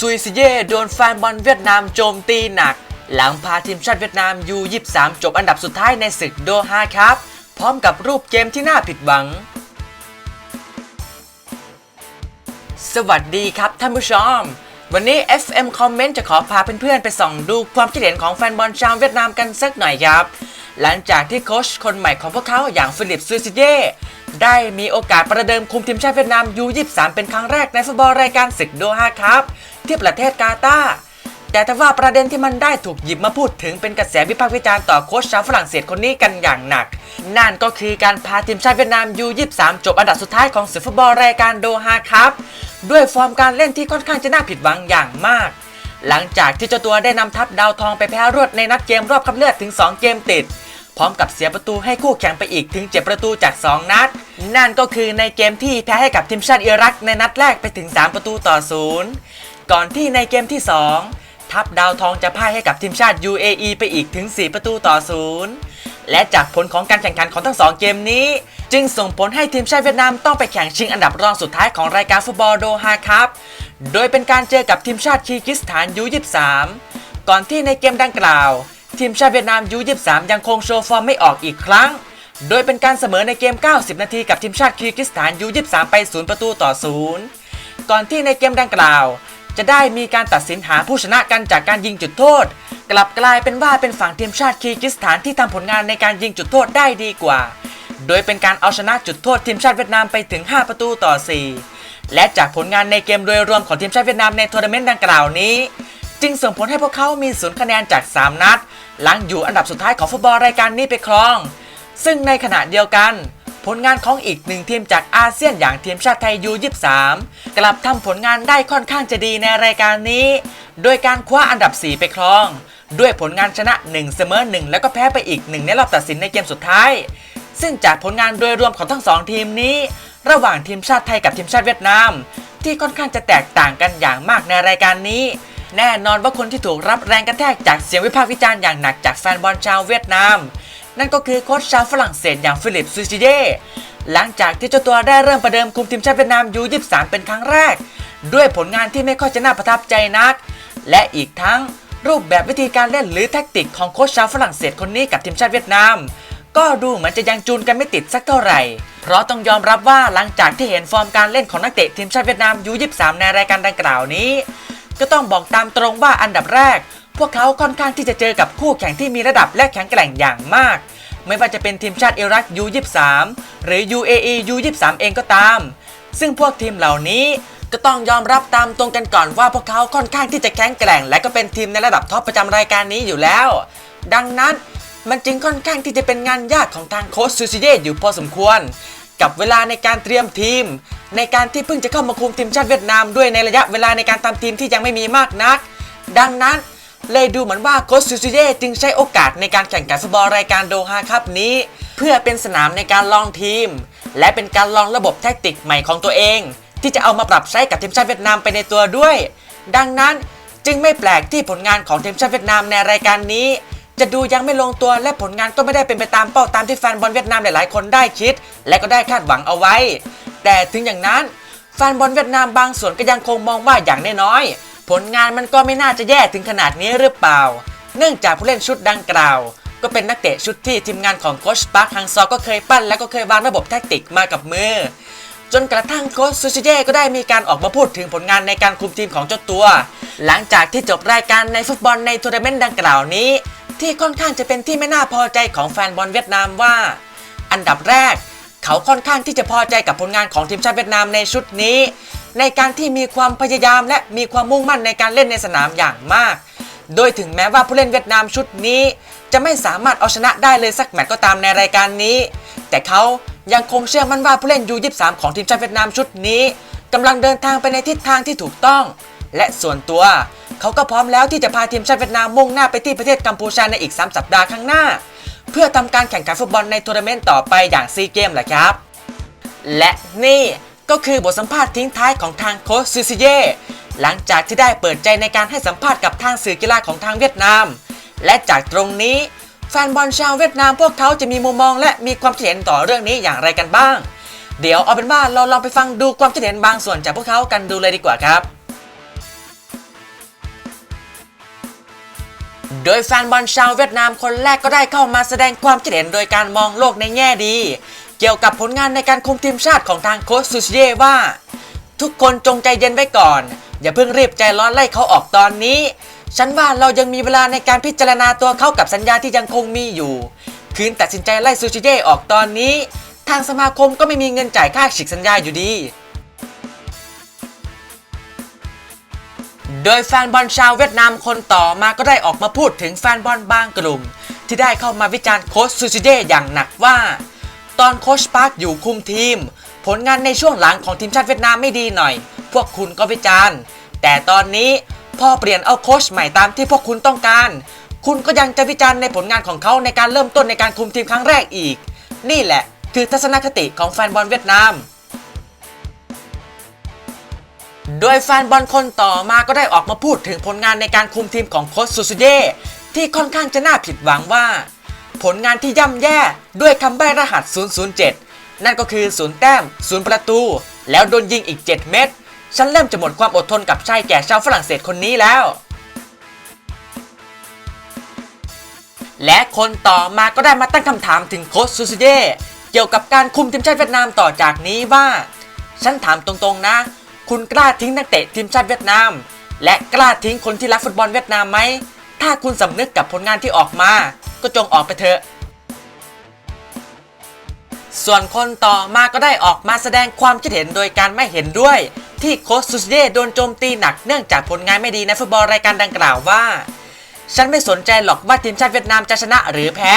ซุยซิเย่โดนแฟนบอลเวียดนามโจมตีหนัก หลังพาทีมชาติเวียดนามยู23จบอันดับสุดท้ายในศึกโดฮาครับ พร้อมกับรูปเกมที่น่าผิดหวัง สวัสดีครับท่านผู้ชม วันนี้ FM Comment จะขอพาเพื่อนๆไปส่องดูความคิดเห็นของแฟนบอลชาวเวียดนามกันสักหน่อยครับ หลังจากที่โค้ชคนใหม่ของพวกเขาอย่างฟิลิปซูซิเย่ได้มีโอกาสประเดิมคุมทีมชาติเวียดนามยู23เป็นครั้งแรกในฟุตบอลรายการศึกโดฮาครับ ที่ประเทศกาตาร์ แต่ถ้าว่าประเด็นที่มันได้ถูกหยิบมาพูดถึงเป็นกระแสวิพากษ์วิจารณ์ต่อโค้ชชาวฝรั่งเศสคนนี้กันอย่างหนัก นั่นก็คือการพาทีมชาติเวียดนามยู23จบอันดับสุดท้ายของศึกฟุตบอลรายการโดฮาครับด้วยฟอร์มการเล่นที่ค่อนข้างจะน่าผิดหวังอย่างมาก หลังจากที่เจ้าตัวได้นำทัพดาวทองไปแพ้รวดในนัดเกมรอบคัดเลือกถึง 2 เกมติดพร้อมกับเสียประตูให้คู่แข่งไปอีกถึง 7 ประตูจาก 2 นัด นั่นก็คือในเกมที่แพ้ให้กับทีมชาติอิรักในนัดแรกไปถึง 3 ประตูต่อศูนย์ก่อนที่ในเกมที่ 2 ทัพดาวทองจะพ่ายให้กับทีมชาติ UAE ไปอีกถึง 4 ประตูต่อศูนย์และจากผลของการแข่งขันของทั้ง 2 เกมนี้ จึงส่งผลให้ทีมชาติเวียดนามต้องไปแข่งชิงอันดับรองสุดท้ายของรายการฟุตบอลโดฮาครับ โดยเป็นการเจอกับทีมชาติคีร์กิสถาน U23 ก่อนที่ในเกมดังกล่าว ทีมชาติเวียดนาม U23 ยังคงโชว์ฟอร์มไม่ออกอีกครั้ง โดยเป็นการเสมอในเกม 90 นาทีกับทีมชาติคีร์กิสถาน U23 ไป 0 ประตูต่อ 0 ก่อนที่ในเกมดังกล่าว จะได้มีการตัดสินหาผู้ชนะกันจากการยิงจุดโทษ กลับกลายเป็นว่าเป็นฝั่งทีมชาติคีร์กิสถานที่ทำผลงานในการยิงจุดโทษได้ดีกว่า โดยเป็นการเอาชนะจุดโทษทีมชาติเวียดนามไปถึง 5 ประตูต่อ 4 และจากผลงานในเกมโดยรวมของทีมชาติเวียดนามในทัวร์นาเมนต์ดังกล่าวนี้ จึงส่งผลให้พวกเขามีศูนย์คะแนนจาก 3 นัด หลังอยู่อันดับสุดท้ายของฟุตบอลรายการนี้ไปครอง ซึ่งในขณะเดียวกัน ผลงานของอีกหนึ่งทีมจากอาเซียนอย่างทีมชาติไทยยู23กลับทำผลงานได้ค่อนข้างจะดีในรายการนี้ โดยการคว้าอันดับ 4 ไปครอง ด้วยผลงานชนะ 1 เสมอ 1 แล้วก็แพ้ไปอีก 1 ในรอบตัดสินในเกมสุดท้าย ซึ่งจากผลงานโดยรวมของทั้งสองทีมนี้ ระหว่างทีมชาติไทยกับทีมชาติเวียดนาม ที่ค่อนข้างจะแตกต่างกันอย่างมากในรายการนี้ แน่นอนว่าคนที่ถูกรับแรงกระแทกจากเสียงวิพากษ์วิจารณ์อย่างหนักจากแฟนบอลชาวเวียดนาม นั่นก็คือโค้ชชาวฝรั่งเศสอย่างฟิลิปซูซิเย่หลังจากที่เจ้าตัวได้เริ่มประเดิมคุมทีมชาติเวียดนามยู23เป็นครั้งแรก ด้วยผลงานที่ไม่ค่อยจะน่าประทับใจนัก และอีกทั้งรูปแบบวิธีการเล่นหรือแท็กติกของโค้ชชาวฝรั่งเศสคนนี้กับทีมชาติเวียดนาม ก็ดูเหมือนจะยังจูนกันไม่ติดสักเท่าไหร่ เพราะต้องยอมรับว่าหลังจากที่เห็นฟอร์มการเล่นของนักเตะทีมชาติเวียดนามยู23ในรายการดังกล่าวนี้ ก็ต้องบอกตามตรงว่าอันดับแรก พวกเขาค่อนข้างที่จะเจอกับคู่แข่งที่มีระดับและแข็งแกร่งอย่างมาก ไม่ว่าจะเป็นทีมชาติอิรัก U23 หรือ UAE U23 เองก็ตาม ซึ่งพวกทีมเหล่านี้ก็ต้องยอมรับตามตรงกันก่อนว่าพวกเขาค่อนข้างที่จะแข็งแกร่ง และก็เป็นทีมในระดับท็อปประจำรายการนี้อยู่แล้ว ดังนั้นมันจึงค่อนข้างที่จะเป็นงานยากของทางโค้ชซูซิเย่อยู่พอสมควร กับเวลาในการเตรียมทีม ในการที่เพิ่งจะเข้ามาคุมทีมชาติเวียดนามด้วยในระยะเวลาในการทำทีมที่ยังไม่มีมากนัก ดังนั้น เลยดูเหมือนว่าโค้ชซูซิเย่จึงใช้โอกาสในการแข่งขันฟุตบอลรายการโดฮาคัพนี้ เพื่อเป็นสนามในการลองทีม และเป็นการลองระบบแทคติกใหม่ของตัวเอง ที่จะเอามาปรับใช้กับทีมชาติเวียดนามไปในตัวด้วย ดังนั้นจึงไม่แปลกที่ผลงานของทีมชาติเวียดนามในรายการนี้ จะดูยังไม่ลงตัวและผลงานก็ไม่ได้เป็นไปตามเป้าตามที่แฟนบอลเวียดนามหลายๆ คนได้คิด และก็ได้คาดหวังเอาไว้ แต่ถึงอย่างนั้นแฟนบอลเวียดนามบางส่วนก็ยังคงมองว่าอย่างน้อยๆ ผลงานมันก็ไม่น่าจะแย่ถึงขนาดนี้หรือเปล่า เนื่องจากผู้เล่นชุดดังกล่าว ก็เป็นนักเตะชุดที่ทีมงานของโคชปาร์คฮังซอก็เคยปั้นและก็เคยวางระบบแทคติกมากับมือ จนกระทั่งโค้ชซูชิเย่ก็ได้มีการออกมาพูดถึงผลงานในการคุมทีมของเจ้าตัว หลังจากที่จบรายการในฟุตบอลในทัวร์นาเมนต์ดังกล่าวนี้ ที่ค่อนข้างจะเป็นที่ไม่น่าพอใจของแฟนบอลเวียดนามว่า อันดับแรก เขาค่อนข้างที่จะพอใจกับผลงานของทีมชาติเวียดนามในชุดนี้ ในการที่มีความพยายามและมีความมุ่งมั่นในการเล่นในสนามอย่างมาก โดยถึงแม้ว่าผู้เล่นเวียดนามชุดนี้ จะไม่สามารถเอาชนะได้เลยสักแมตช์ก็ตามในรายการนี้ แต่เขายังคงเชื่อมั่นว่าผู้เล่นยู23ของทีมชาติเวียดนามชุดนี้กำลังเดินทางไปในทิศทางที่ถูกต้อง และส่วนตัวเขาก็พร้อมแล้วที่จะพาทีมชาติเวียดนามมุ่งหน้าไปที่ประเทศกัมพูชาในอีก 3 สัปดาห์ข้างหน้า เพื่อทำการแข่งขันฟุตบอลในทัวร์นาเมนต์ต่อไปอย่างซีเกมแหละครับ และนี่ ก็คือบทสัมภาษณ์ทิ้งท้ายของทางโค้ชซูซิเย่หลังจากที่ได้เปิดใจในการให้สัมภาษณ์กับทางสื่อกีฬาของทางเวียดนาม และจากตรงนี้แฟนบอลชาวเวียดนามพวกเขาจะมีมุมมองและมีความคิดเห็นต่อเรื่องนี้อย่างไรกันบ้าง เดี๋ยวเอาเป็นว่าเราลองไปฟังดูความคิดเห็นบางส่วนจากพวกเขากันดูเลยดีกว่าครับ โดยแฟนบอลชาวเวียดนามคนแรกก็ได้เข้ามาแสดงความคิดเห็นโดยการมองโลกในแง่ดี เกี่ยวกับผลงานในการคุมทีมชาติของทางโค้ชซูชิเย่ว่า ทุกคนจงใจเย็นไว้ก่อน อย่าเพิ่งรีบใจร้อนไล่เขาออกตอนนี้ ฉันว่าเรายังมีเวลาในการพิจารณาตัวเขากับสัญญาที่ยังคงมีอยู่ คืนตัดสินใจไล่ซูชิเย่ออกตอนนี้ ทางสมาคมก็ไม่มีเงินจ่ายค่าฉีกสัญญาอยู่ดี โดยแฟนบอลชาวเวียดนามคนต่อมาก็ได้ออกมาพูดถึงแฟนบอลบางกลุ่ม ที่ได้เข้ามาวิจารณ์โค้ชซูชิเย่อย่างหนักว่า ตอนโคชปาร์คอยู่คุมทีม ผลงานในช่วงหลังของทีมชาติเวียดนามไม่ดีหน่อย พวกคุณก็วิจารณ์ แต่ตอนนี้พอเปลี่ยนเอาโคชใหม่ตามที่พวกคุณต้องการ คุณก็ยังจะวิจารณ์ในผลงานของเขาในการเริ่มต้นในการคุมทีมครั้งแรกอีก นี่แหละ คือทัศนคติของแฟนบอลเวียดนาม โดยแฟนบอลคนต่อมาก็ได้ออกมาพูดถึงผลงานในการคุมทีมของโคชซูซูเดที่ค่อนข้างจะน่าผิดหวังว่า ผลงานที่ย่ำแย่ด้วยคำใบ้รหัส 007 นั่นก็คือศูนย์แต้มศูนย์ประตู แล้วโดนยิงอีก 7 เม็ด ฉันเริ่มจะหมดความอดทนกับชายแก่ชาวฝรั่งเศสคนนี้แล้ว และคนต่อมาก็ได้มาตั้งคำถามถึงโค้ชซูซูเดะเกี่ยวกับการคุมทีมชาติเวียดนามต่อจากนี้ว่า ฉันถามตรงๆนะ คุณกล้าทิ้งนักเตะทีมชาติเวียดนาม และกล้าทิ้งคนที่รักฟุตบอลเวียดนามไหม ถ้าคุณสำนึกกับผลงานที่ออกมา ก็จงออกไปเถอะ ส่วนคนต่อมาก็ได้ออกมาแสดงความคิดเห็นโดยการไม่เห็นด้วย ที่โค้ชซูเย่โดนโจมตีหนักเนื่องจากผลงานไม่ดีในฟุตบอลรายการดังกล่าวว่า ฉันไม่สนใจหรอกว่าทีมชาติเวียดนามจะชนะหรือแพ้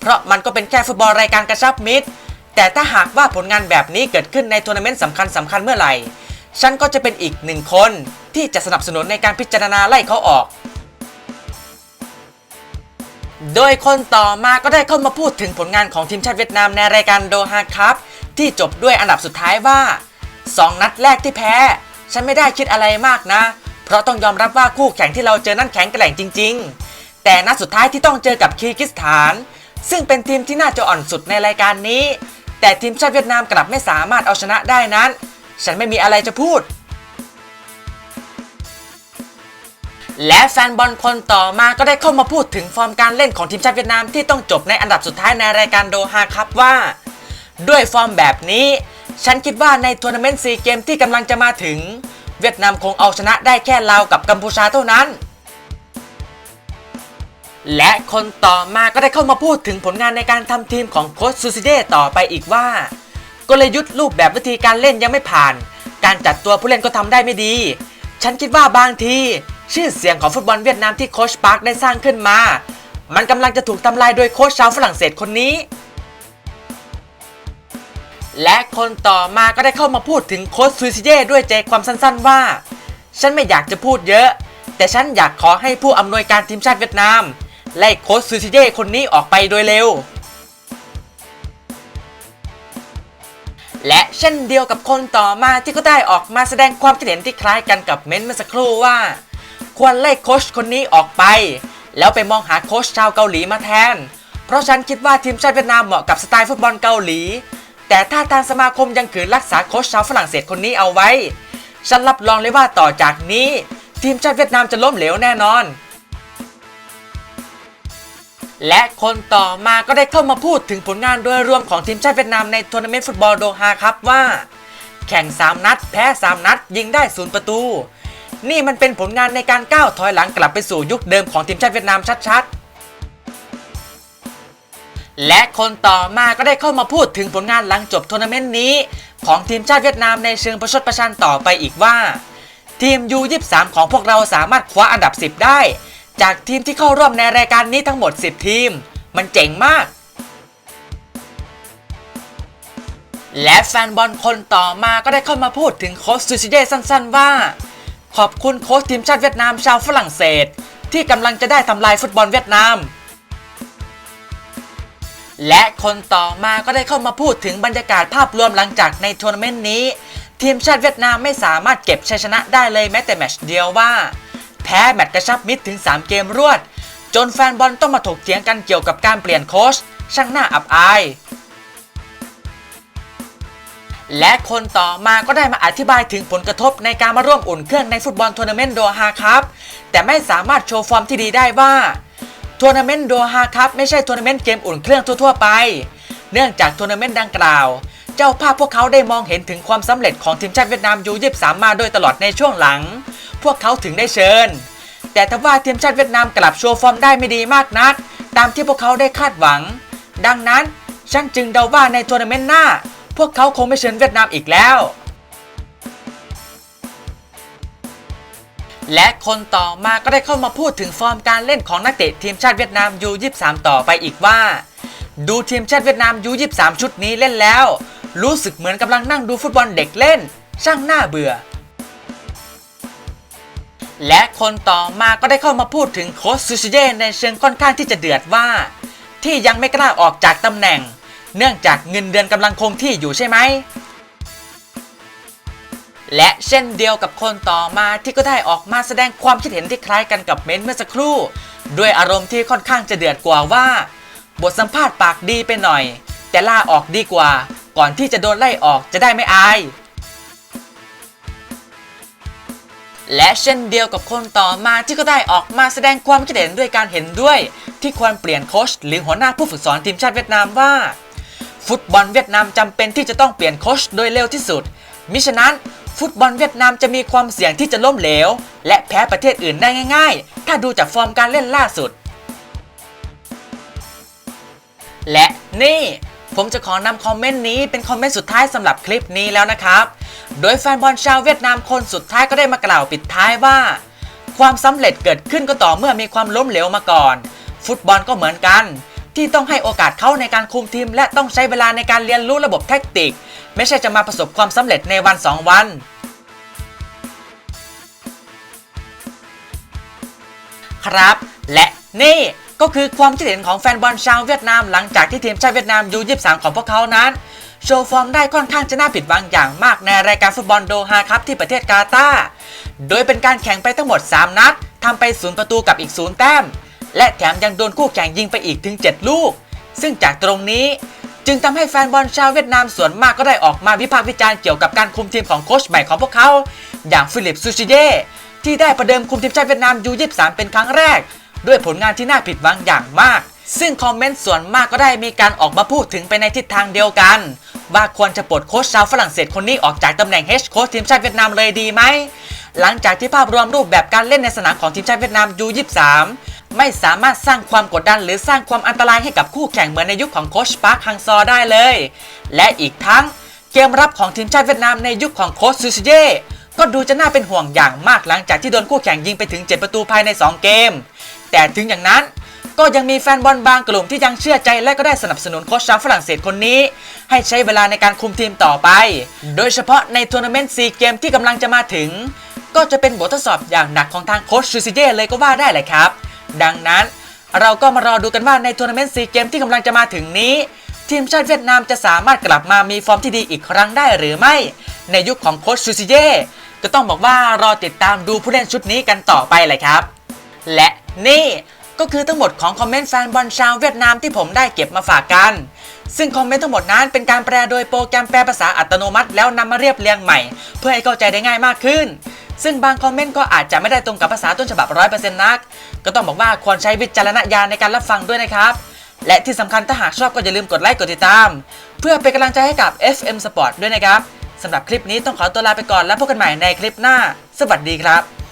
เพราะมันก็เป็นแค่ฟุตบอลรายการกระชับมิตร แต่ถ้าหากว่าผลงานแบบนี้เกิดขึ้นในทัวร์นาเมนต์สำคัญสำคัญเมื่อไหร่ ฉันก็จะเป็นอีกหนึ่งคนที่จะสนับสนุนในการพิจารณาไล่เขาออก โดยคนต่อมาก็ได้เข้ามาพูดถึงผลงานของทีมชาติเวียดนามในรายการโดฮาคัพที่จบด้วยอันดับสุดท้ายว่า 2 นัดแรกที่แพ้ ฉันไม่ได้คิดอะไรมากนะ เพราะต้องยอมรับว่าคู่แข่งที่เราเจอนั้นแข็งแกร่งจริง ๆ แต่นัดสุดท้ายที่ต้องเจอกับคีร์กิสถาน ซึ่งเป็นทีมที่น่าจะอ่อนสุดในรายการนี้ แต่ทีมชาติเวียดนามกลับไม่สามารถเอาชนะได้นั้น ฉันไม่มีอะไรจะพูด และแฟนบอลคนต่อมาก็ได้เข้ามาพูดถึงฟอร์มการเล่นของทีมชาติเวียดนามที่ต้องจบในอันดับสุดท้ายในรายการโดฮาครับว่า ด้วยฟอร์มแบบนี้ ฉันคิดว่าในทัวร์นาเมนต์ซีเกมที่กำลังจะมาถึง เวียดนามคงเอาชนะได้แค่ลาวกับกัมพูชาเท่านั้น และคนต่อมาก็ได้เข้ามาพูดถึงผลงานในการทำทีมของโค้ชซูซิเดต่อไปอีกว่า กลยุทธ์รูปแบบวิธีการเล่นยังไม่ผ่าน การจัดตัวผู้เล่นก็ทำได้ไม่ดี ฉันคิดว่าบางที ชื่อเสียงของฟุตบอลเวียดนามที่โคชปาร์คได้สร้างขึ้นมา มันกำลังจะถูกทำลายโดยโคชชาวฝรั่งเศสคนนี้ และคนต่อมาก็ได้เข้ามาพูดถึงโคชซูซิเย่ด้วยใจความสั้นๆว่า ฉันไม่อยากจะพูดเยอะ แต่ฉันอยากขอให้ผู้อำนวยการทีมชาติเวียดนาม ไล่โคชซูซิเย่คนนี้ออกไปโดยเร็วและเช่นเดียวกับคนต่อมาที่ก็ได้ออกมาแสดงความคิดเห็นที่คล้ายกันกับเม้นท์เมื่อสักครู่ว่า ควรไล่โค้ชคนนี้ออกไป แล้วไปมองหาโค้ชชาวเกาหลีมาแทน เพราะฉันคิดว่าทีมชาติเวียดนามเหมาะกับสไตล์ฟุตบอลเกาหลี แต่ถ้าทางสมาคมยังขืนรักษาโค้ชชาวฝรั่งเศสคนนี้เอาไว้ ฉันรับรองเลยว่าต่อจากนี้ ทีมชาติเวียดนามจะล้มเหลวแน่นอน และคนต่อมาก็ได้เข้ามาพูดถึงผลงานโดยรวมของทีมชาติเวียดนามในทัวร์นาเมนต์ฟุตบอลโดฮาครับว่า แข่ง 3 นัด แพ้ 3 นัด ยิงได้ศูนย์ประตู นี่มันเป็นผลงานในการก้าวถอยหลังกลับไปสู่ยุคเดิมของทีมชาติเวียดนามชัดๆ และคนต่อมาก็ได้เข้ามาพูดถึงผลงานหลังจบทัวร์นาเมนต์นี้ ของทีมชาติเวียดนามในเชิงประชดประชันต่อไปอีกว่า ทีม U23 ของพวกเราสามารถคว้าอันดับ 10 ได้ จากทีมที่เข้าร่วมในรายการนี้ทั้งหมด 10 ทีม มันเจ๋งมากและแฟนบอลคนต่อมาก็ได้เข้ามาพูดถึงโค้ชซูชิเดะสั้น ๆ ว่า ขอบคุณโค้ชทีมชาติเวียดนามชาวฝรั่งเศส ที่กำลังจะได้ทำลายฟุตบอลเวียดนาม และคนต่อมาก็ได้เข้ามาพูดถึงบรรยากาศภาพรวมหลังจากในทัวร์นาเมนต์นี้ ทีมชาติเวียดนามไม่สามารถเก็บชัยชนะได้เลยแม้แต่แมตช์เดียวว่า แพ้แมตช์กระชับมิตรถึง 3 เกมรวด จนแฟนบอลต้องมาถกเถียงกันเกี่ยวกับการเปลี่ยนโค้ชช่างน่าอับอาย และคนต่อมาก็ได้มาอธิบายถึงผลกระทบในการมาร่วมอุ่นเครื่องในฟุตบอลทัวร์นาเมนต์โดฮาครับ แต่ไม่สามารถโชว์ฟอร์มที่ดีได้ว่าทัวร์นาเมนต์โดฮาครับไม่ใช่ทัวร์นาเมนต์เกมอุ่นเครื่องทั่วๆไป เนื่องจากทัวร์นาเมนต์ดังกล่าว เจ้าภาพพวกเขาได้มองเห็นถึงความสำเร็จของทีมชาติเวียดนามยู23มาโดยตลอดในช่วงหลัง พวกเขาถึงได้เชิญ แต่ทว่าทีมชาติเวียดนามกลับโชว์ฟอร์มได้ไม่ดีมากนัก ตามที่พวกเขาได้คาดหวัง ดังนั้นฉันจึงเดาว่าในทัวร์นาเมนต์หน้า พวกเขาคงไม่เชิญเวียดนามอีกแล้ว และคนต่อมาก็ได้เข้ามาพูดถึงฟอร์มการเล่นของนักเตะทีมชาติเวียดนามยู23ต่อไปอีกว่า ดูทีมชาติเวียดนามยู23ชุดนี้เล่นแล้ว รู้สึกเหมือนกำลังนั่งดูฟุตบอลเด็กเล่น ช่างน่าเบื่อ และคนต่อมาก็ได้เข้ามาพูดถึงโค้ชซูชิเย่ในเชิงค่อนข้างที่จะเดือดว่า ที่ยังไม่กล้าออกจากตำแหน่ง เนื่องจากเงินเดือนกำลังคงที่อยู่ใช่ไหม และเช่นเดียวกับคนต่อมาที่ก็ได้ออกมาแสดงความคิดเห็นที่คล้ายกันกับเม้นเมื่อสักครู่ ด้วยอารมณ์ที่ค่อนข้างจะเดือดกว่าว่า บทสัมภาษณ์ปากดีไปหน่อย แต่ล่าออกดีกว่า ก่อนที่จะโดนไล่ออกจะได้ไม่อายและเช่นเดียวกับคนต่อมาที่ก็ได้ออกมาแสดงความคิดเห็นด้วยการเห็นด้วย ที่ควรเปลี่ยนโค้ชหรือหัวหน้าผู้ฝึกสอนทีมชาติเวียดนามว่า ฟุตบอลเวียดนามจำเป็นที่จะต้องเปลี่ยนโค้ชโดยเร็วที่สุด มิฉะนั้นฟุตบอลเวียดนามจะมีความเสี่ยงที่จะล้มเหลว และแพ้ประเทศอื่นได้ง่าย ๆ ถ้าดูจากฟอร์มการเล่นล่าสุด และนี่ผมจะขอนำคอมเมนต์นี้เป็นคอมเมนต์สุดท้ายสำหรับคลิปนี้แล้วนะครับ โดยแฟนบอลชาวเวียดนามคนสุดท้ายก็ได้มากล่าวปิดท้ายว่า ความสำเร็จเกิดขึ้นก็ต่อเมื่อมีความล้มเหลวมาก่อน ฟุตบอลก็เหมือนกัน ที่ต้องให้โอกาสเขาในการคุมทีม และต้องใช้เวลาในการเรียนรู้ระบบแท็กติก ไม่ใช่จะมาประสบความสำเร็จในวันสองวัน ครับ และนี่ก็คือความคิดเห็นของแฟนบอลชาวเวียดนามหลังจากที่ทีมชาติเวียดนามยู23ของพวกเขานั้น โชว์ฟอร์มได้ค่อนข้างจะน่าผิดหวังอย่างมากในรายการฟุตบอลโดฮาครับที่ประเทศกาตาร์โดยเป็นการแข่งไปทั้งหมด 3 นัดทำไป 0 ประตูกับอีก 0 แต้ม และแถมยังโดนคู่แข่งยิงไปอีกถึง 7 ลูก ซึ่งจากตรงนี้จึงทำให้แฟนบอลชาวเวียดนามส่วนมากก็ได้ออกมาวิพากษ์วิจารณ์เกี่ยวกับการคุมทีมของโค้ชใหม่ของพวกเขา อย่างฟิลิปซูชิเย่ที่ได้ประเดิมคุมทีมชาติเวียดนามยู23เป็นครั้งแรก ด้วยผลงานที่น่าผิดหวังอย่างมาก ซึ่งคอมเมนต์ส่วนมากก็ได้มีการออกมาพูดถึงไปในทิศทางเดียวกัน ว่าควรจะปลดโค้ชชาวฝรั่งเศสคนนี้ออกจากตำแหน่งเฮดโค้ชทีมชาติเวียดนามเลยดีไหม หลังจากที่ภาพรวมรูปแบบการเล่นในสนามของทีมชาติเวียดนามยู23ไม่สามารถสร้างความกดดันหรือสร้างความอันตรายให้กับคู่แข่งเหมือนในยุคของโค้ชปาร์คฮังซอได้เลย และอีกทั้งเกมรับของทีมชาติเวียดนามในยุคของโค้ชซูซิเย่ก็ดูจะน่าเป็นห่วงอย่างมากหลังจากที่โดนคู่แข่งยิงไปถึง 7 ประตูภายใน 2 เกม แต่ถึงอย่างนั้น ก็ยังมีแฟนบอลบางกลุ่มที่ยังเชื่อใจและก็ได้สนับสนุนโค้ชชาวฝรั่งเศสคนนี้ ให้ใช้เวลาในการคุมทีมต่อไป โดยเฉพาะในทัวร์นาเมนต์ซีเกมที่กำลังจะมาถึง ก็จะเป็นบททดสอบอย่างหนักของทางโค้ชชูซิเย่เลยก็ว่าได้เลยครับ ดังนั้นเราก็มารอดูกันว่าในทัวร์นาเมนต์ซีเกมที่กำลังจะมาถึงนี้ ทีมชาติเวียดนามจะสามารถกลับมามีฟอร์มที่ดีอีกครั้งได้หรือไม่ ในยุคของโค้ชชูซิเย่ก็ต้องบอกว่ารอติดตามดูผู้เล่นชุดนี้กันต่อไปเลยครับ และนี่ ก็คือทั้งหมดของคอมเมนต์แฟนบอลชาวเวียดนามที่ผมได้เก็บมาฝากกัน ซึ่งคอมเมนต์ทั้งหมดนั้นเป็นการแปลโดยโปรแกรมแปลภาษาอัตโนมัติแล้วนำมาเรียบเรียงใหม่ เพื่อให้เข้าใจได้ง่ายมากขึ้น ซึ่งบางคอมเมนต์ก็อาจจะไม่ได้ตรงกับภาษาต้นฉบับ100%นัก ก็ต้องบอกว่าควรใช้วิจารณญาณในการรับฟังด้วยนะครับ และที่สำคัญถ้าหากชอบก็อย่าลืมกดไลค์กดติดตาม เพื่อเป็นกำลังใจให้กับ FM Sport ด้วยนะครับสำหรับคลิปนี้ต้องขอตัวลาไปก่อนแล้วพบกันใหม่ในคลิปหน้า สวัสดีครับ